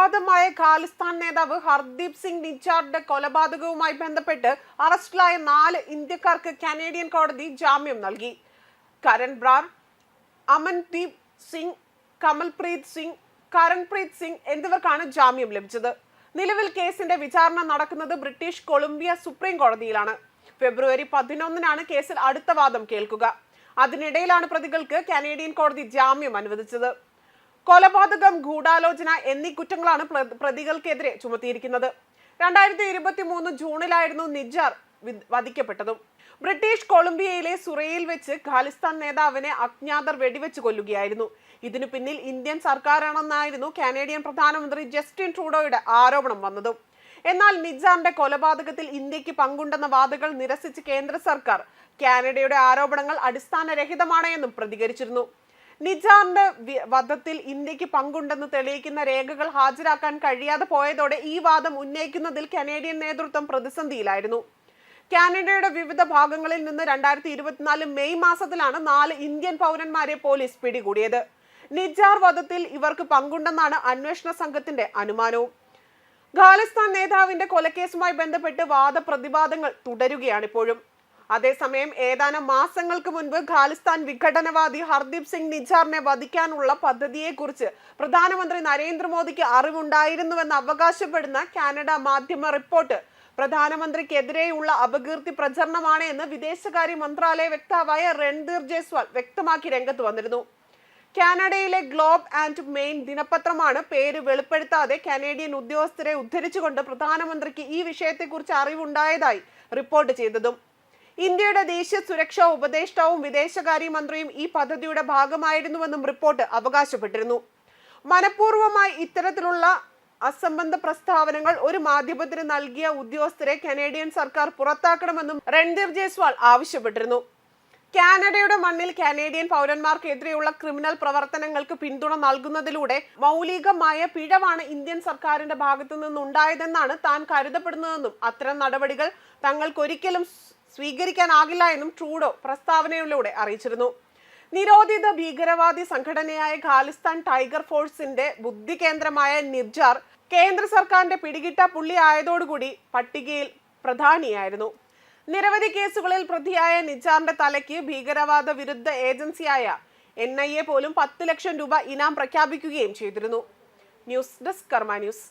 വിവാദമായ ഖാലിസ്ഥാൻ നേതാവ് ഹർദീപ് സിംഗ് നിജാറിന്റെ കൊലപാതകവുമായി ബന്ധപ്പെട്ട് അറസ്റ്റിലായ നാല് ഇന്ത്യക്കാർക്ക് കനേഡിയൻ കോടതി ജാമ്യം നൽകി. കരൺ ബ്രാർ അമൻദീപ് സിംഗ് കമൽപ്രീത് സിംഗ് കരൺപ്രീത് സിംഗ് എന്നിവർക്കാണ് ജാമ്യം ലഭിച്ചത്. നിലവിൽ കേസിന്റെ വിചാരണ നടക്കുന്നത് ബ്രിട്ടീഷ് കൊളംബിയ സുപ്രീം കോടതിയിലാണ്. ഫെബ്രുവരി പതിനൊന്നിനാണ് കേസിൽ അടുത്ത വാദം കേൾക്കുക. അതിനിടയിലാണ് പ്രതികൾക്ക് കനേഡിയൻ കോടതി ജാമ്യം അനുവദിച്ചത്. കൊലപാതകം ഗൂഢാലോചന എന്നീ കുറ്റങ്ങളാണ് പ്രതികൾക്കെതിരെ ചുമത്തിയിരിക്കുന്നത്. രണ്ടായിരത്തി ഇരുപത്തി മൂന്ന് ജൂണിലായിരുന്നു നിജാർ വധിക്കപ്പെട്ടതും. ബ്രിട്ടീഷ് കൊളംബിയയിലെ സുറയിൽ വെച്ച് ഖാലിസ്ഥാൻ നേതാവിനെ അജ്ഞാതർ വെടിവെച്ച് കൊല്ലുകയായിരുന്നു. ഇതിനു പിന്നിൽ ഇന്ത്യൻ സർക്കാരാണെന്നായിരുന്നു കാനേഡിയൻ പ്രധാനമന്ത്രി ജസ്റ്റിൻ ട്രൂഡോയുടെ ആരോപണം വന്നതും. എന്നാൽ നിജാറിന്റെ കൊലപാതകത്തിൽ ഇന്ത്യയ്ക്ക് പങ്കുണ്ടെന്ന വാദങ്ങൾ നിരസിച്ച് കേന്ദ്ര സർക്കാർ കാനഡയുടെ ആരോപണങ്ങൾ അടിസ്ഥാനരഹിതമാണ് എന്നും പ്രതികരിച്ചിരുന്നു. നിജാറിന്റെ വധത്തിൽ ഇന്ത്യയ്ക്ക് പങ്കുണ്ടെന്ന് തെളിയിക്കുന്ന രേഖകൾ ഹാജരാക്കാൻ കഴിയാതെ പോയതോടെ ഈ വാദം ഉന്നയിക്കുന്നതിൽ കനേഡിയൻ നേതൃത്വം പ്രതിസന്ധിയിലായിരുന്നു. കാനഡയുടെ വിവിധ ഭാഗങ്ങളിൽ നിന്ന് രണ്ടായിരത്തി ഇരുപത്തിനാല് മെയ് മാസത്തിലാണ് നാല് ഇന്ത്യൻ പൗരന്മാരെ പോലീസ് പിടികൂടിയത്. നിജാർ വധത്തിൽ ഇവർക്ക് പങ്കുണ്ടെന്നാണ് അന്വേഷണ സംഘത്തിന്റെ അനുമാനവും. ഖാലിസ്ഥാൻ നേതാവിന്റെ കൊലക്കേസുമായി ബന്ധപ്പെട്ട് വാദപ്രതിവാദങ്ങൾ തുടരുകയാണ് ഇപ്പോഴും അതേസമയം ഏതാനും മാസങ്ങൾക്ക് മുൻപ് ഖാലിസ്ഥാൻ വിഘടനവാദി ഹർദീപ് സിംഗ് നിജാറിനെ വധിക്കാനുള്ള പദ്ധതിയെക്കുറിച്ച് പ്രധാനമന്ത്രി നരേന്ദ്രമോദിക്ക് അറിവുണ്ടായിരുന്നുവെന്ന് അവകാശപ്പെടുന്ന കാനഡ മാധ്യമ റിപ്പോർട്ട്. പ്രധാനമന്ത്രിക്കെതിരെയുള്ള അപകീർത്തി പ്രചരണമാണ് എന്ന് വിദേശകാര്യ മന്ത്രാലയ വക്താവായ രൺധീർ ജയ്സ്വാൾ വ്യക്തമാക്കി രംഗത്ത് വന്നിരുന്നു. കാനഡയിലെ ഗ്ലോബ് ആൻഡ് മെയിൻ ദിനപത്രമാണ് പേര് വെളിപ്പെടുത്താതെ കനേഡിയൻ ഉദ്യോഗസ്ഥരെ ഉദ്ധരിച്ചുകൊണ്ട് പ്രധാനമന്ത്രിക്ക് ഈ വിഷയത്തെക്കുറിച്ച് അറിവുണ്ടായതായി റിപ്പോർട്ട് ചെയ്തതും. ഇന്ത്യയുടെ ദേശീയ സുരക്ഷാ ഉപദേഷ്ടാവും വിദേശകാര്യമന്ത്രിയും ഈ പദ്ധതിയുടെ ഭാഗമായിരുന്നുവെന്നും റിപ്പോർട്ട് അവകാശപ്പെട്ടിരുന്നു. മനഃപൂർവമായി ഇത്തരത്തിലുള്ള അസംബന്ധ പ്രസ്താവനകൾ ഒരു മാധ്യമത്തിന് നൽകിയ ഉദ്യോഗസ്ഥരെ കനേഡിയൻ സർക്കാർ പുറത്താക്കണമെന്നും രൺധീർ ജയ്സ്വാൾ ആവശ്യപ്പെട്ടിരുന്നു. കാനഡയുടെ മണ്ണിൽ കാനേഡിയൻ പൗരന്മാർക്കെതിരെയുള്ള ക്രിമിനൽ പ്രവർത്തനങ്ങൾക്ക് പിന്തുണ നൽകുന്നതിലൂടെ മൗലികമായ പിഴവാണ് ഇന്ത്യൻ സർക്കാരിന്റെ ഭാഗത്തു നിന്നുണ്ടായതെന്നാണ് താൻ കരുതപ്പെടുന്നതെന്നും അത്തരം നടപടികൾ തങ്ങൾക്കൊരിക്കലും സ്വീകരിക്കാനാകില്ല എന്നും ട്രൂഡോ പ്രസ്താവനയിലൂടെ അറിയിച്ചിരുന്നു. നിരോധിത ഭീകരവാദി സംഘടനയായ ഖാലിസ്ഥാൻ ടൈഗർ ഫോഴ്സിന്റെ ബുദ്ധി കേന്ദ്രമായ നിർജാർ കേന്ദ്ര സർക്കാരിന്റെ പിടികിട്ട പുള്ളി ആയതോടുകൂടി പട്ടികയിൽ പ്രധാനിയായിരുന്നു. നിരവധി കേസുകളിൽ പ്രതിയായ നിജാറിന്റെ തലയ്ക്ക് ഭീകരവാദ വിരുദ്ധ ഏജൻസിയായ എൻ ഐ എ പോലും പത്ത് ലക്ഷം രൂപ ഇനാം പ്രഖ്യാപിക്കുകയും ചെയ്തിരുന്നു. News desk Karma news.